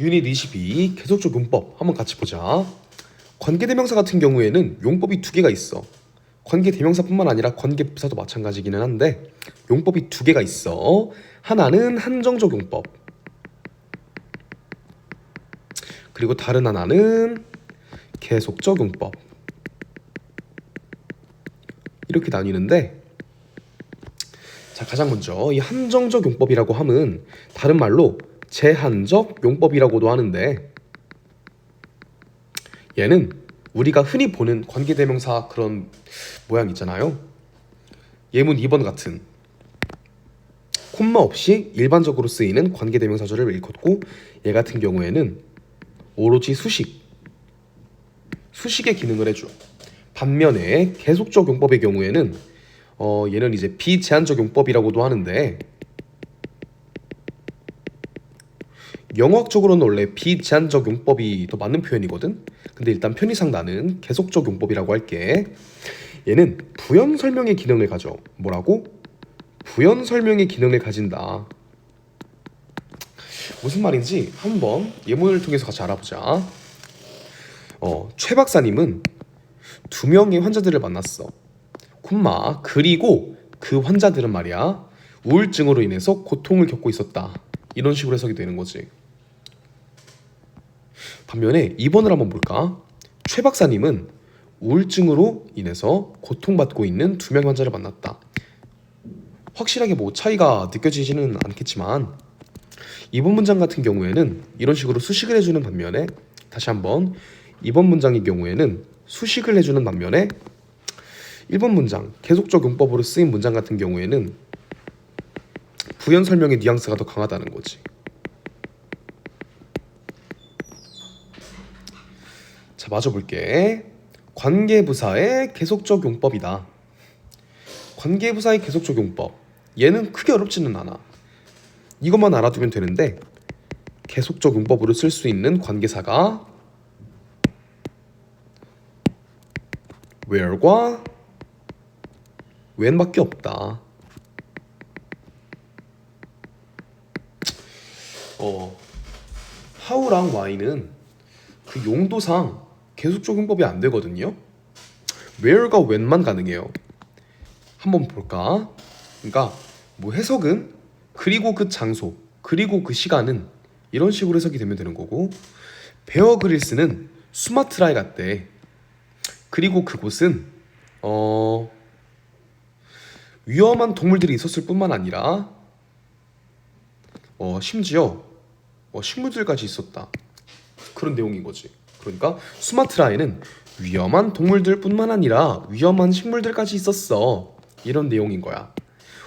유닛 22 계속적 용법 한번 같이 보자. 관계대명사 같은 경우에는 용법이 두 개가 있어. 관계대명사뿐만 아니라 관계부사도 마찬가지기는 한데 용법이 두 개가 있어. 하나는 한정적 용법. 그리고 다른 하나는 계속적 용법. 이렇게 나뉘는데 자 가장 먼저 이 한정적 용법이라고 함은 다른 말로 제한적 용법이라고도 하는데 얘는 우리가 흔히 보는 관계대명사 그런 모양 있잖아요. 예문 2번 같은 콤마 없이 일반적으로 쓰이는 관계대명사절을 일컫고 얘 같은 경우에는 오로지 수식 수식의 기능을 해줘. 반면에 계속적 용법의 경우에는 어 얘는 이제 비제한적 용법이라고도 하는데 영어학적으로는 원래 비제한 적 용법이 더 맞는 표현이거든. 근데 일단 편의상 나는 계속 적 용법이라고 할게. 얘는 부연 설명의 기능을 가져. 뭐라고? 부연 설명의 기능을 가진다. 무슨 말인지 한번 예문을 통해서 같이 알아보자. 어, 최 박사님은 두 명의 환자들을 만났어. 콤마 그리고 그 환자들은 말이야 우울증으로 인해서 고통을 겪고 있었다. 이런 식으로 해석이 되는 거지. 반면에 2번을 한번 볼까? 최 박사님은 우울증으로 인해서 고통받고 있는 두 명 환자를 만났다. 확실하게 뭐 차이가 느껴지지는 않겠지만 이번 문장 같은 경우에는 이런 식으로 수식을 해주는 반면에 다시 한번 이번 문장의 경우에는 수식을 해주는 반면에 1번 문장 계속적 용법으로 쓰인 문장 같은 경우에는 부연 설명의 뉘앙스가 더 강하다는 거지. 마저 볼게. 관계부사의 계속적 용법이다. 관계부사의 계속적 용법. 얘는 크게 어렵지는 않아. 이것만 알아두면 되는데 계속적 용법으로 쓸 수 있는 관계사가 where과 when밖에 없다. 어, how랑 why는 그 용도상 계속적 용법이 안 되거든요. where가 when만 가능해요. 한번 볼까? 그러니까 뭐 해석은 그리고 그 장소 그리고 그 시간은 이런 식으로 해석이 되면 되는 거고 베어 그릴스는 수마트라에 갔대. 그리고 그곳은 어 위험한 동물들이 있었을 뿐만 아니라 어 심지어 어, 식물들까지 있었다. 그런 내용인 거지. 그러니까 수마트라에는 위험한 동물들뿐만 아니라 위험한 식물들까지 있었어. 이런 내용인 거야.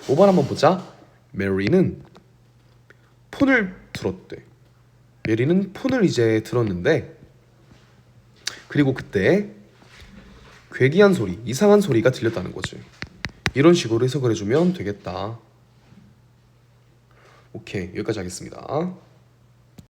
5번 한번 보자. 메리는 폰을 들었대. 메리는 폰을 이제 들었는데 그리고 그때 괴기한 소리, 이상한 소리가 들렸다는 거지. 이런 식으로 해석을 해주면 되겠다. 오케이, 여기까지 하겠습니다.